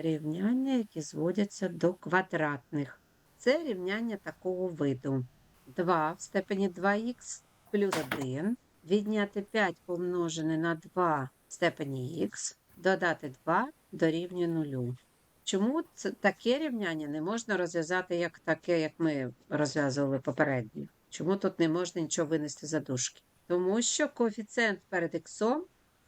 рівняння, які зводяться до квадратних. Це рівняння такого виду. 2 в степені 2х плюс 1. Відняти 5 помножене на 2 в степені х, додати 2 дорівнює 0. Чому це таке рівняння не можна розв'язати як таке, як ми розв'язували попередньо? Чому тут не можна нічого винести за дужки? Тому що коефіцієнт перед х в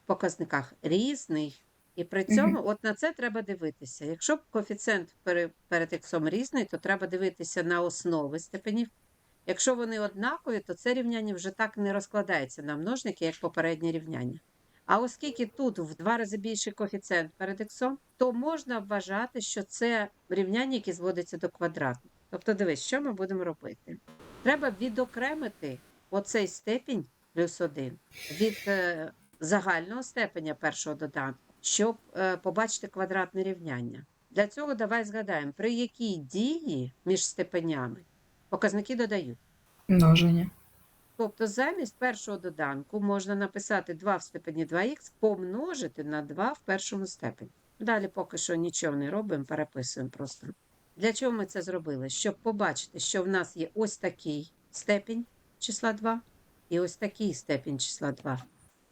показниках різний. І при цьому, от на це треба дивитися. Якщо коефіцієнт пере- перед х різний, то треба дивитися на основи степенів. Якщо вони однакові, то це рівняння вже так не розкладається на множники, як попереднє рівняння. А оскільки тут в два рази більший коефіцієнт перед х, то можна вважати, що це рівняння, яке зводиться до квадрату. Тобто, дивись, що ми будемо робити? Треба відокремити оцей степінь плюс 1 від е, загального степеня першого доданку, щоб е, побачити квадратне рівняння. Для цього давай згадаємо, при якій дії між степенями показники додають. Множення. Тобто замість першого доданку можна написати 2 в степені 2х помножити на 2 в першому степені. Далі поки що нічого не робимо, переписуємо просто. Для чого ми це зробили? Щоб побачити, що в нас є ось такий степінь числа 2 і ось такий степінь числа 2.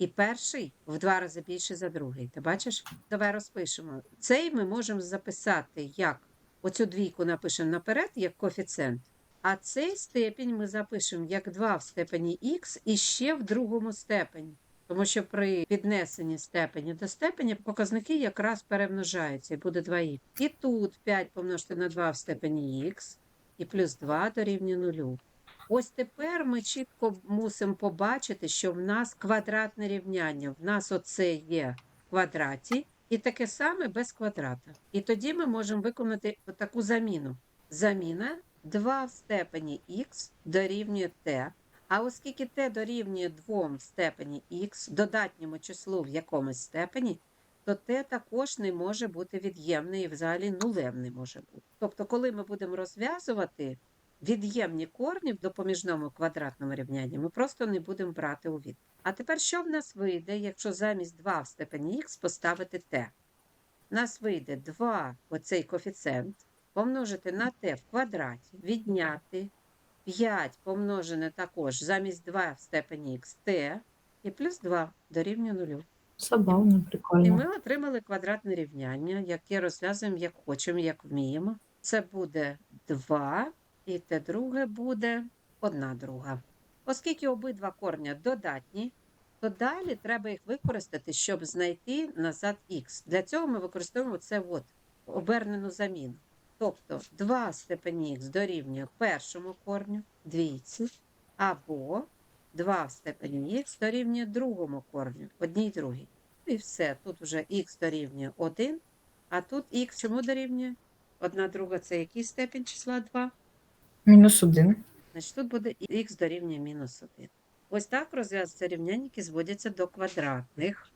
І перший в два рази більший за другий. Ти бачиш? Давай розпишемо. Цей ми можемо записати як оцю двійку напишемо наперед, як коефіцієнт. А цей степінь ми запишемо як 2 в степені х і ще в другому степені. Тому що при піднесенні степені до степені показники якраз перемножаються і буде 2х. І тут 5 помножити на 2 в степені х і плюс 2 дорівнює 0. Ось тепер ми чітко мусимо побачити, що в нас квадратне рівняння. В нас оце є в квадраті, і таке саме без квадрата. І тоді ми можемо виконати таку заміну. Заміна 2 в степені х дорівнює t. А оскільки t дорівнює 2 в степені х, додатньому числу в якомусь степені, то t також не може бути від'ємне і взагалі нулем не може бути. Тобто, коли ми будемо розв'язувати від'ємні корні в допоміжному квадратному рівнянні, ми просто не будемо брати у від. А тепер що в нас вийде, якщо замість 2 в степені х поставити t? У нас вийде 2, оцей коефіцієнт, помножити на t в квадраті, відняти 5 помножене також замість 2 в степені х t і плюс 2 дорівнює 0. Забавно, І ми отримали квадратне рівняння, яке розв'язуємо як хочемо, як вміємо. Це буде 2, і те друге буде 1 друга. Оскільки обидва корня додатні, то далі треба їх використати, щоб знайти назад х. Для цього ми використовуємо це от, обернену заміну. Тобто 2 степені х дорівнює першому корню, двійці, або 2 в степені х дорівнює другому корню, одній другій. І все. Тут вже х дорівнює 1, а тут х чому дорівнює? Одна друга це який степінь числа 2? Мінус один. Значить, тут буде х дорівнює мінус 1. Ось так розв'язуються рівняння, які зводяться до квадратних.